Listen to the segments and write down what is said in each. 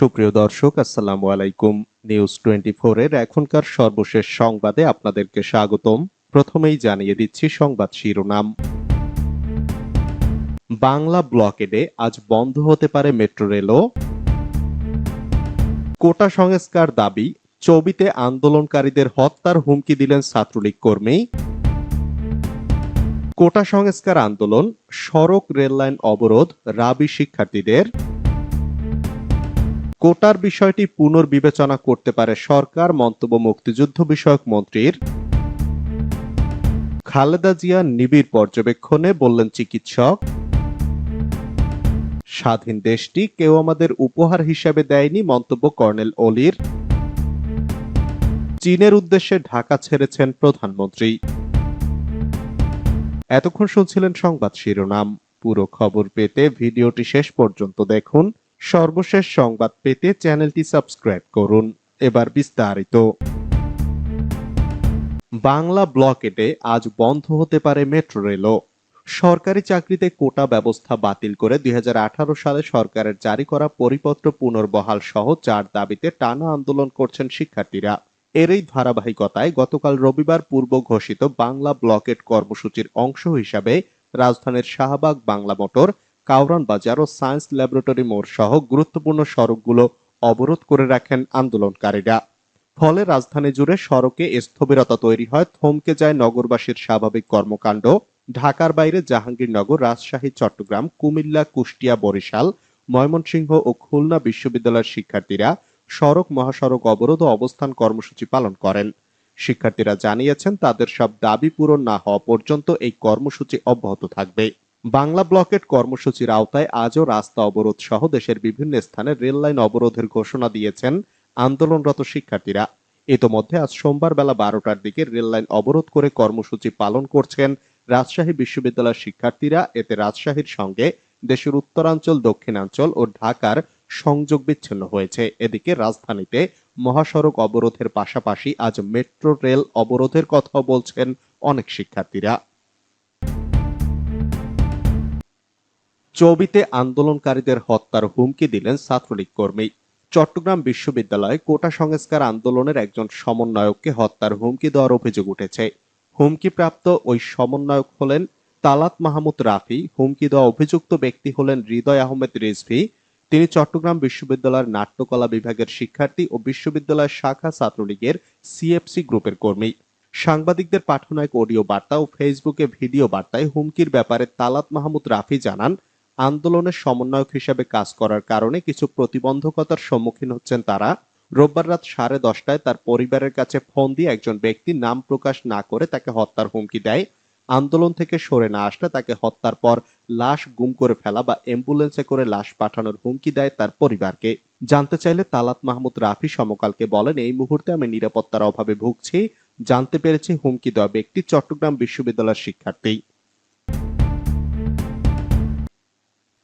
সুপ্রিয় দর্শক, আসসালামু আলাইকুম। নিউজ টোয়েন্টি এর এখনকার সর্বশেষ সংবাদে আপনাদেরকে স্বাগতম। প্রথমেই জানিয়ে দিচ্ছি সংবাদ শিরোনাম। বাংলা ব্লকেডে আজ বন্ধ হতে পারে মেট্রো রেলও। কোটা সংস্কার দাবি চবিতে আন্দোলনকারীদের হত্যার হুমকি দিলেন ছাত্রলীগ কর্মী। কোটা সংস্কার আন্দোলন, সড়ক, রেললাইন অবরোধ, রাবি শিক্ষার্থীদের। কোটার বিষয়টি পুনর্বিবেচনা করতে পারে সরকার, মন্তব্য মুক্তিযুদ্ধ বিষয়ক মন্ত্রীর। খালেদা জিয়া নিবিড় পর্যবেক্ষণে বললেন, চিকিৎসক, স্বাধীন দেশটি কেউ আমাদের উপহার হিসাবে দেয়নি, মন্তব্য কর্নেল অলির। চীনের উদ্দেশ্যে ঢাকা ছেড়েছেন প্রধানমন্ত্রী। এতক্ষণ শুনছিলেন সংবাদ শিরোনাম। পুরো খবর পেতে ভিডিওটি শেষ পর্যন্ত দেখুন। সর্বশেষ সংবাদ পেতে চ্যানেলটি সাবস্ক্রাইব করুন। এবার বিস্তারিত। বাংলা ব্লকেটে আজ বন্ধ হতে পারে মেট্রো রেলও। সরকারি চাকরিতে কোটা ব্যবস্থা বাতিল করে দুই সালে সরকারের জারি করা পরিপত্র পুনর্বহাল সহ চার দাবিতে টানা আন্দোলন করছেন শিক্ষার্থীরা। এরই ধারাবাহিকতায় গতকাল রবিবার পূর্ব ঘোষিত বাংলা ব্লকেট কর্মসূচির অংশ হিসাবে রাজধানীর শাহবাগ বাংলা মোটর কাউরান বাজার ও সায়েন্স ল্যাবরেটরি মোড় সহ গুরুত্বপূর্ণ সড়কগুলো অবরোধ করে রাখেন আন্দোলনকারীরা। ফলে রাজধানী জুড়ে সড়কে স্থবিরতা তৈরি হয়, থমকে যায় নগরবাসীর স্বাভাবিক কর্মকাণ্ড। ঢাকার বাইরে জাহাঙ্গীরনগর, রাজশাহী, চট্টগ্রাম, কুমিল্লা, কুষ্টিয়া, বরিশাল, ময়মনসিংহ ও খুলনা বিশ্ববিদ্যালয়ের শিক্ষার্থীরা সড়ক মহাসড়ক অবরোধ অবস্থান কর্মসূচি পালন করেন। শিক্ষার্থীরা জানিয়েছেন, তাদের সব দাবি পূরণ না হওয়া পর্যন্ত এই কর্মসূচি অব্যাহত থাকবে। বাংলা ব্লকেট কর্মসূচির আওতায় আজও রাস্তা অবরোধ সহ দেশের বিভিন্ন স্থানে রেল লাইন অবরোধের ঘোষণা দিয়েছেন আন্দোলনরত শিক্ষার্থীরা। ইতোমধ্যে আজ সোমবার বেলা বারোটার দিকে রেল লাইন অবরোধ করে কর্মসূচি পালন করছেন রাজশাহী বিশ্ববিদ্যালয়ের শিক্ষার্থীরা। এতে রাজশাহীর সঙ্গে দেশের উত্তরাঞ্চল, দক্ষিণাঞ্চল ও ঢাকার সংযোগ বিচ্ছিন্ন হয়েছে। এদিকে রাজধানীতে মহাসড়ক অবরোধের পাশাপাশি আজ মেট্রো রেল অবরোধের কথাও বলছেন অনেক শিক্ষার্থীরা। চবিতে আন্দোলনকারীদের হত্যার হুমকি দিলেন ছাত্রলীগ কর্মী। চট্টগ্রাম বিশ্ববিদ্যালয়ে কোটা সংস্কার আন্দোলনের একজন সমন্বয়ককে হত্যার হুমকি দেওয়ার অভিযোগ উঠেছে। হুমকিপ্রাপ্ত ওই সমন্বয়ক হলেন তালাত মাহমুদ রাফি। হুমকি দেওয়া অভিযুক্ত ব্যক্তি হলেন হৃদয় আহমেদ রিজভি। তিনি চট্টগ্রাম বিশ্ববিদ্যালয়ের নাট্যকলা বিভাগের শিক্ষার্থী ও বিশ্ববিদ্যালয়ের শাখা ছাত্রলীগের সিএফসি গ্রুপের কর্মী। সাংবাদিকদের পাঠানো এক অডিও বার্তা ও ফেসবুকে ভিডিও বার্তায় হুমকির ব্যাপারে তালাত মাহমুদ রাফি জানান আন্দোলনের সমন্বয়ক হিসেবে কাজ করার কারণে কিছু প্রতিবন্ধকতার সম্মুখীন হচ্ছেন তারা। রোববার রাত সাড়ে দশটায় তার পরিবারের কাছে ফোন দিয়ে একজন ব্যক্তি নাম প্রকাশ না করে তাকে হত্যার হুমকি দেয়। আন্দোলন থেকে সরে না আসলে তাকে হত্যার পর লাশ গুম করে ফেলা বা অ্যাম্বুলেন্সে করে লাশ পাঠানোর হুমকি দেয় তার পরিবারকে। জানতে চাইলে তালাত মাহমুদ রাফি সমকালকে বলেন, এই মুহূর্তে আমি নিরাপত্তার অভাবে ভুগছি। জানতে পেরেছি হুমকি দেওয়া ব্যক্তি চট্টগ্রাম বিশ্ববিদ্যালয়ের শিক্ষার্থী।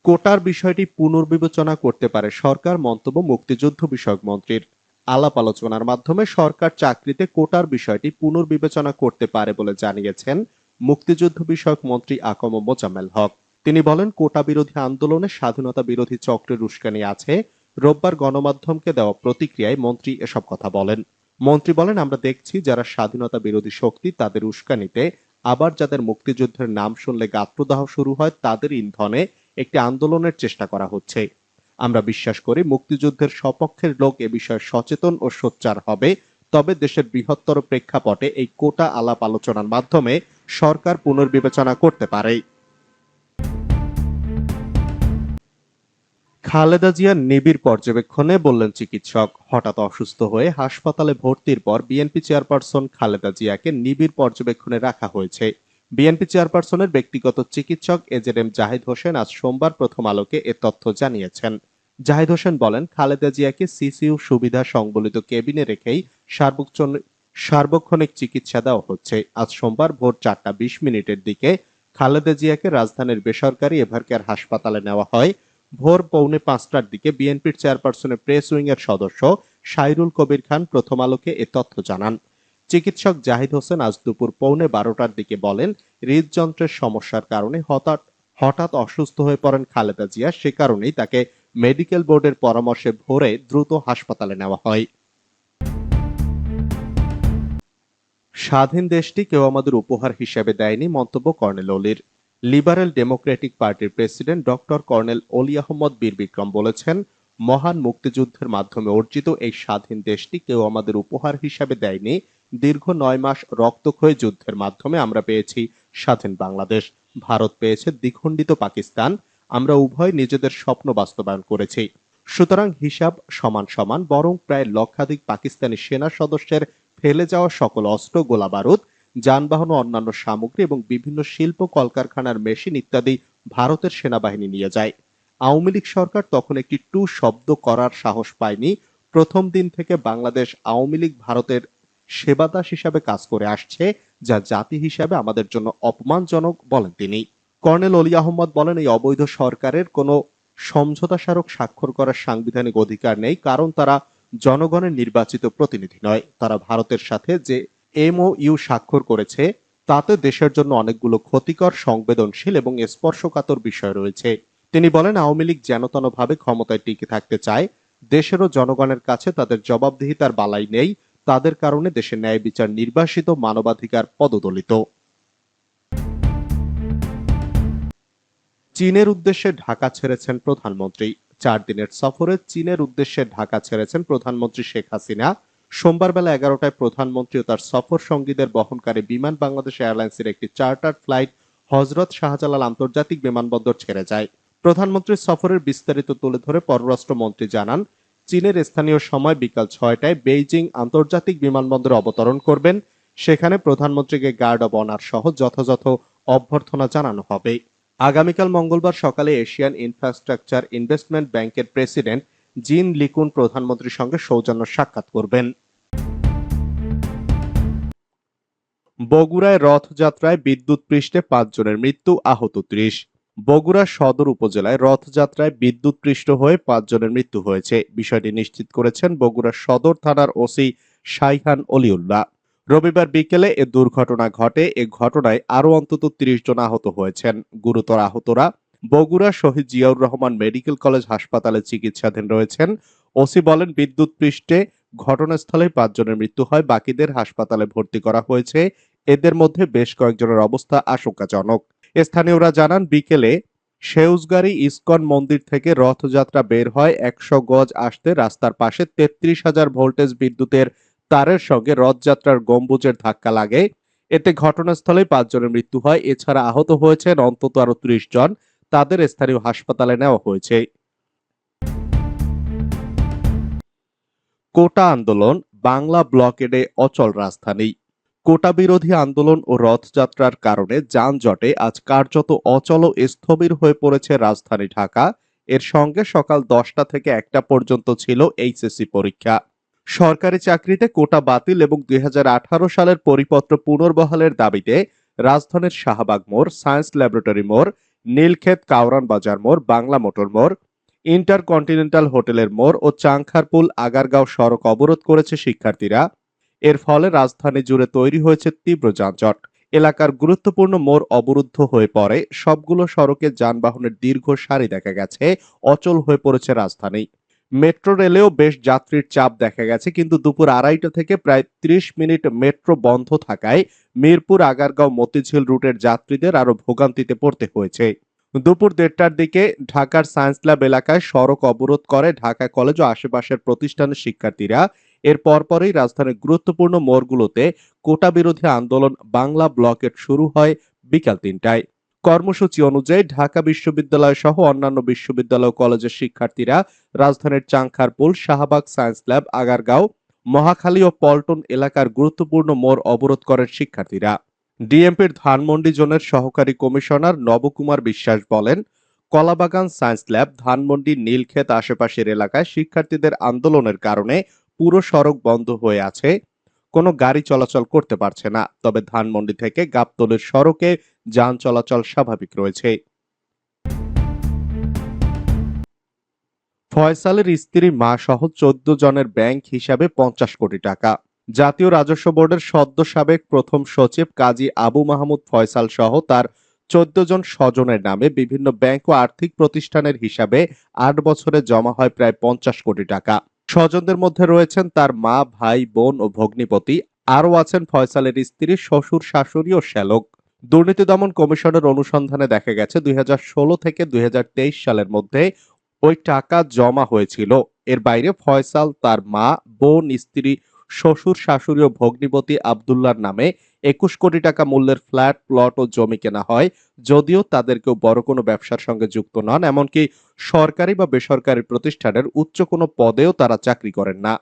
কোটার বিষয়টি পুনর্বিবেচনা করতে পারে সরকার মন্তব্য মুক্তিযুদ্ধ বিষয়ক মন্ত্রীর। আলাপ আলোচনার মাধ্যমে সরকার চাকরিতে কোটার বিষয়টি পুনর্বিবেচনা করতে পারে বলে জানিয়েছেন মুক্তিযুদ্ধ বিষয়ক মন্ত্রী আকম মোজাম্মেল হক। তিনি বলেন, কোটা বিরোধী আন্দোলনে স্বাধীনতা বিরোধী চক্রের উস্কানি আছে। রোববার গণমাধ্যমকে দেওয়া প্রতিক্রিয়ায় মন্ত্রী এসব কথা বলেন। মন্ত্রী বলেন, আমরা দেখছি যারা স্বাধীনতা বিরোধী শক্তি তাদের উস্কানিতে, আবার যাদের মুক্তিযুদ্ধের নাম শুনলে গাত্রদাহ শুরু হয়, তাদের ইন্ধনে একটি আন্দোলনের চেষ্টা করা হচ্ছে। আমরা বিশ্বাস করি মুক্তিযুদ্ধের সপক্ষের লোক এ বিষয়ে সচেতন ও সোচ্চার হবে, তবে দেশের বৃহত্তর প্রেক্ষাপটে এই কোটা আলাপ আলোচনার মাধ্যমে সরকার পুনর্বিবেচনা করতে পারে। খালেদা জিয়ার নিবিড় পর্যবেক্ষণে বললেন চিকিৎসক, হঠাৎ অসুস্থ হয়ে হাসপাতালে ভর্তির পর বিএনপি চেয়ারপারসন খালেদা জিয়াকে নিবিড় পর্যবেক্ষণে রাখা হয়েছে। বিএনপি চেয়ারপারসনের ব্যক্তিগত চিকিৎসক এজেড এম জাহিদ হোসেন আজ সোমবার প্রথম আলোকে এ তথ্য জানিয়েছেন। জাহিদ হোসেন বলেন, খালেদা জিয়াকে সিসিউ সুবিধা সংবলিত কেবিনে রেখেই সার্বক্ষণিক চিকিৎসা দেওয়া হচ্ছে। আজ সোমবার ভোর চারটা বিশ মিনিটের দিকে খালেদা জিয়াকে রাজধানীর বেসরকারি এভারকেয়ার হাসপাতালে নেওয়া হয়। ভোর পৌনে পাঁচটার দিকে বিএনপির চেয়ারপারসনের প্রেস উইং এর সদস্য সাইরুল কবির খান প্রথম আলোকে এ তথ্য জানান। চিকিৎসক জাহিদ হোসেন আজ দুপুর পৌনে বারোটার দিকে বলেন, হৃদযন্ত্রের সমস্যার কারণে হঠাৎ অসুস্থ হয়ে পড়েন খালেদা জিয়া। সে কারণেই তাকে মেডিকেল বোর্ডের পরামর্শে ভরে দ্রুত হাসপাতালে নেওয়া হয়। স্বাধীন দেশটি কেউ আমাদের উপহার হিসেবে দেয়নি, মন্তব্য কর্নেল অলির। লিবারেল ডেমোক্রেটিক পার্টির president doctor colonel Oli Ahmad Bir Vikram বলেছেন, মহান মুক্তিযুদ্ধের মাধ্যমে অর্জিত এই স্বাধীন দেশটি কেউ আমাদের উপহার হিসাবে দেয়নি দীর্ঘ নয় মাস রক্তক্ষয়ী যুদ্ধের মাধ্যমে আমরা পেয়েছি স্বাধীন বাংলাদেশ। ভারত পেয়েছে দ্বিখণ্ডিত পাকিস্তান। আমরা উভয় নিজেদের স্বপ্ন বাস্তবায়ন করেছি। সুতরাং হিসাব সমান সমান, বরং প্রায় লক্ষাধিক পাকিস্তানি সেনা সদস্যের ফেলে যাওয়া সকল অস্ত্র গোলা বারুদ যানবাহন ও অন্যান্য সামগ্রী এবং বিভিন্ন শিল্প, কলকারখানার মেশিন ইত্যাদি ভারতের সেনাবাহিনী নিয়ে যায়। আওয়ামী লীগ সরকার তখন একটি টু শব্দ করার সাহস পায়নি। প্রথম দিন থেকে বাংলাদেশ আওয়ামী লীগ ভারতের সেবাদাস হিসাবে কাজ করে আসছে, যা জাতি হিসাবে আমাদের জন্য অপমানজনক বলেন তিনি। কর্নেল অলি আহমদ বলেন, এই অবৈধ সরকারের কোনো সমঝোতা স্মারক স্বাক্ষর করার সাংবিধানিক অধিকার নেই, কারণ তারা জনগণের নির্বাচিত প্রতিনিধি নয়। তারা ভারতের সাথে যে এমওইউ স্বাক্ষর করেছে, তাতে দেশের জন্য অনেকগুলো ক্ষতিকর, সংবেদনশীল এবং স্পর্শকাতর বিষয় রয়েছে। তিনি বলেন, আওয়ামী লীগ যেনতনভাবে ক্ষমতায় টিকে থাকতে চায়, দেশেরও জনগণের কাছে তাদের জবাবদিহিতার বালাই নেই তাদের কারণে দেশের ন্যায় বিচার নির্বাসিত মানবাধিকার পদদলিত। চীনের উদ্দেশ্যে ঢাকা ছেড়েছেন প্রধানমন্ত্রী। চার দিনের সফরে চীনের উদ্দেশ্যে ঢাকা ছেড়েছেন প্রধানমন্ত্রী শেখ হাসিনা। সোমবার বেলা এগারোটায় প্রধানমন্ত্রী ও তার সফর সঙ্গীদের বহনকারী বিমান বাংলাদেশ এয়ারলাইন্সের একটি চার্টার ফ্লাইট হজরত শাহজালাল আন্তর্জাতিক বিমানবন্দর ছেড়ে যায়। প্রধানমন্ত্রীর সফরের বিস্তারিত তুলে ধরে পররাষ্ট্রমন্ত্রী জানান চীনের স্থানীয় সময় বিকাল ছয়টায় বেইজিং আন্তর্জাতিক বিমানবন্দরে অবতরণ করবেন। সেখানে প্রধানমন্ত্রীকে গার্ড অব অনার সহ যথাযথ অভ্যর্থনা জানানো হবে। আগামীকাল মঙ্গলবার সকালে এশিয়ান ইনফ্রাস্ট্রাকচার ইনভেস্টমেন্ট ব্যাংকের প্রেসিডেন্ট জিন লিকুন প্রধানমন্ত্রীর সঙ্গে সৌজন্য সাক্ষাৎ করবেন। বগুড়ায় রথযাত্রায় বিদ্যুৎ পৃষ্ঠে পাঁচজনের মৃত্যু, আহত ত্রিশ। বগুড়া সদর উপজেলায় রথযাত্রায় বিদ্যুৎ পৃষ্ঠ হয়ে পাঁচজনের মৃত্যু হয়েছে। বিষয়টি নিশ্চিত করেছেন বগুড়া সদর থানার ওসি শাইহান অলিউল্লাহ। রবিবার বিকেলে এ দুর্ঘটনা ঘটে। এ ঘটনায় আরও অন্তত তিরিশ জন আহত হয়েছেন। গুরুতর আহতরা বগুড়া শহীদ জিয়াউর রহমান মেডিকেল কলেজ হাসপাতালে চিকিৎসাধীন রয়েছেন। ওসি বলেন বিদ্যুৎ পৃষ্ঠে ঘটনাস্থলে পাঁচজনের মৃত্যু হয়। বাকিদের হাসপাতালে ভর্তি করা হয়েছে। এদের মধ্যে বেশ কয়েকজনের অবস্থা আশঙ্কাজনক। স্থানীয়রা জানান, বিকেলে সেউজগাড়ি ইস্কন মন্দির থেকে রথযাত্রা বের হয় একশো গজ আসতে। রাস্তার পাশে তেত্রিশ হাজার ভোল্টেজ বিদ্যুতের তারের সঙ্গে রথযাত্রার গম্বুজের ধাক্কা লাগে। এতে ঘটনাস্থলে পাঁচজনের মৃত্যু হয়। এছাড়া আহত হয়েছেন অন্তত আরও ত্রিশ জন। তাদের স্থানীয় হাসপাতালে নেওয়া হয়েছে। কোটা আন্দোলন, বাংলা ব্লকেডে অচল রাজধানী। কোটা বিরোধী আন্দোলন ও রথযাত্রার কারণে যানজটে আজ কার্যত অচল স্থবির হয়ে পড়েছে রাজধানী ঢাকা। এর সঙ্গে সকাল দশটা থেকে একটা পর্যন্ত ছিল এইচএসসি পরীক্ষা। সরকারি চাকরিতে কোটা বাতিল এবং দুই হাজার আঠারো সালের পরিপত্র পুনর্বহালের দাবিতে রাজধানীর শাহবাগ মোড়, সায়েন্স ল্যাবরেটরি মোড়, নীলক্ষেত কাউরান বাজার মোড়, বাংলা মোটর মোড়, ইন্টারকন্টিনেন্টাল হোটেলের মোড় ও চাংখারপুল আগারগাঁও সড়ক অবরোধ করেছে শিক্ষার্থীরা। এর ফলে রাজধানী জুড়ে তৈরি হয়েছে তীব্র যানজট। এলাকার গুরুত্বপূর্ণ মোড় অবরুদ্ধ হয়ে পড়ে। সবগুলো সড়কে যানবাহনের দীর্ঘ সারি দেখা গেছে। অচল হয়ে পড়েছে রাজধানী। মেট্রো রেলেও বেশ যাত্রীর চাপ দেখা গেছে, কিন্তু দুপুর আড়াইটা থেকে প্রায় ত্রিশ মিনিট মেট্রো বন্ধ থাকায় মিরপুর, আগারগাঁও, মতিঝিল রুটের যাত্রীদের আরও ভোগান্তিতে পড়তে হয়েছে। দুপুর দেড়টার দিকে ঢাকার সায়েন্স ল্যাব এলাকায় সড়ক অবরোধ করে ঢাকা কলেজ ও আশেপাশের প্রতিষ্ঠানের শিক্ষার্থীরা এর পরপরই রাজধানীর গুরুত্বপূর্ণ মোড়গুলোতে কোটা বিরোধী আন্দোলন বাংলা ব্লকেট শুরু হয় বিকাল তিনটায়। কর্মসূচি অনুযায়ী ঢাকা বিশ্ববিদ্যালয় সহ অন্যান্য বিশ্ববিদ্যালয় কলেজের শিক্ষার্থীরা রাজধানীর চাংখারপুল, শাহবাগ সায়েন্স ল্যাব, আগারগাঁও, মহাখালী ও পল্টন এলাকার গুরুত্বপূর্ণ মোড় অবরোধ করেন শিক্ষার্থীরা। ডিএমপির ধানমন্ডি জোনের সহকারী কমিশনার নবকুমার বিশ্বাস বলেন, কলাবাগান সায়েন্স ল্যাব, ধানমন্ডি, নীলক্ষেত আশেপাশের এলাকায় শিক্ষার্থীদের আন্দোলনের কারণে পুরো সড়ক বন্ধ হয়ে আছে। কোনো গাড়ি চলাচল করতে পারছে না, তবে ধানমন্ডি থেকে গাবতলের সড়কে যান চলাচল স্বাভাবিক রয়েছে। ফয়সালের স্ত্রী মা সহ চোদ্দ জনের ব্যাংক হিসাবে পঞ্চাশ কোটি টাকা। জাতীয় রাজস্ব বোর্ডের সদ্য সাবেক প্রথম সচিব কাজী আবু মাহমুদ ফয়সাল সহ তার চোদ্দ জন স্বজনের নামে বিভিন্ন ব্যাংক ও আর্থিক প্রতিষ্ঠানের হিসাবে আট বছরে জমা হয় প্রায় পঞ্চাশ কোটি টাকা। স্বজনদের মধ্যে রয়েছেন তার মা, ভাই, বোন ও ভগ্নিপতি। আরও আছেন ফয়সালের স্ত্রী, শ্বশুর, শাশুড়ি ও শ্যালক। দুর্নীতি দমন কমিশনের অনুসন্ধানে দেখা গেছে, দুই হাজার ষোলো থেকে দুই হাজার তেইশ সালের মধ্যে ওই টাকা জমা হয়েছিল। এর বাইরে ফয়সাল তার মা, বোন, স্ত্রী শ্বশুর, শাশুড়ি ও ভগ্নিপতি আবদুল্লার নামে একুশ কোটি টাকা মূল্যের ফ্ল্যাট, প্লট ও জমি কেনা হয়। যদিও তাদের কেউ বড় কোনো ব্যবসার সঙ্গে যুক্ত নন, এমনকি সরকারি বা বেসরকারি প্রতিষ্ঠানের উচ্চ কোনো পদেও তারা চাকরি করেন না।